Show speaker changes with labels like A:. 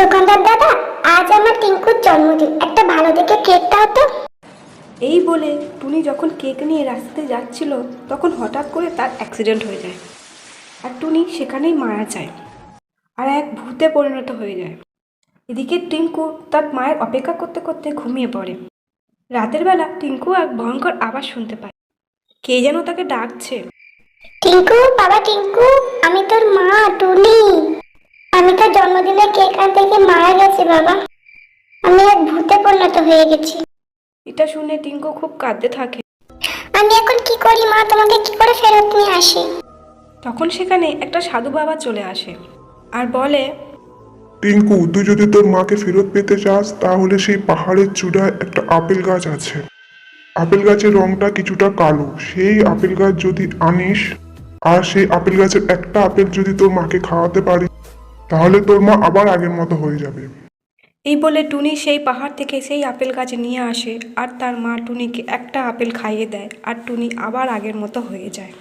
A: দোকানদার দাদা আজ আমার টিঙ্কুর জন্মদিন। একটা ভালো দেখে কেক দাও তো।
B: এই বলে টুনি যখন কেক নিয়ে রাস্তাতে যাচ্ছিল তখন হঠাৎ করে তার অ্যাক্সিডেন্ট হয়ে যায়। আর টুনি সেখানেই মারা যায় আর এক ভূতে পরিণত হয়ে যায়। এদিকে টিঙ্কু তার মায়ের অপেক্ষা করতে করতে ঘুমিয়ে পড়ে। রাতের বেলা টিঙ্কু এক ভয়ঙ্কর আওয়াজ শুনতে পায়। কে যেন তাকে ডাকছে।
A: টিঙ্কু বাবা টিঙ্কু আমি তোর মা টুনি। কেক আনতে গিয়ে মারা গেছি বাবা আমি এক ভূতে পরিণত হয়ে গেছি।
B: এটা শুনে টিঙ্কু খুব কাঁদতে থাকে।
A: আমি এখন কি করি মা? তোমাকে কি করে ফেরত নিয়ে আসি?
B: তখন সেখানে একটা সাধু বাবা চলে আসে আর বলে
C: টিঙ্কু তুই যদি তোর মাকে ফেরত পেতে চাস তাহলে সেই পাহাড়ের চূড়ায় একটা আপেল গাছ আছে। আপেল গাছের রংটা কিছুটা কালো। সেই আপেল গাছ যদি আনিস আর সেই আপেল গাছের একটা আপেল যদি তোর মাকে খাওয়াতে পারিস তাহলে তোর মা আবার আগের মতো হয়ে যাবে।
B: এই বলে টুনি সেই পাহাড় থেকে সেই আপেল গাছ নিয়ে আসে, আর তার মা টুনিকে একটা আপেল খাইয়ে দেয়, আর টুনি আবার আগের মতো হয়ে যায়।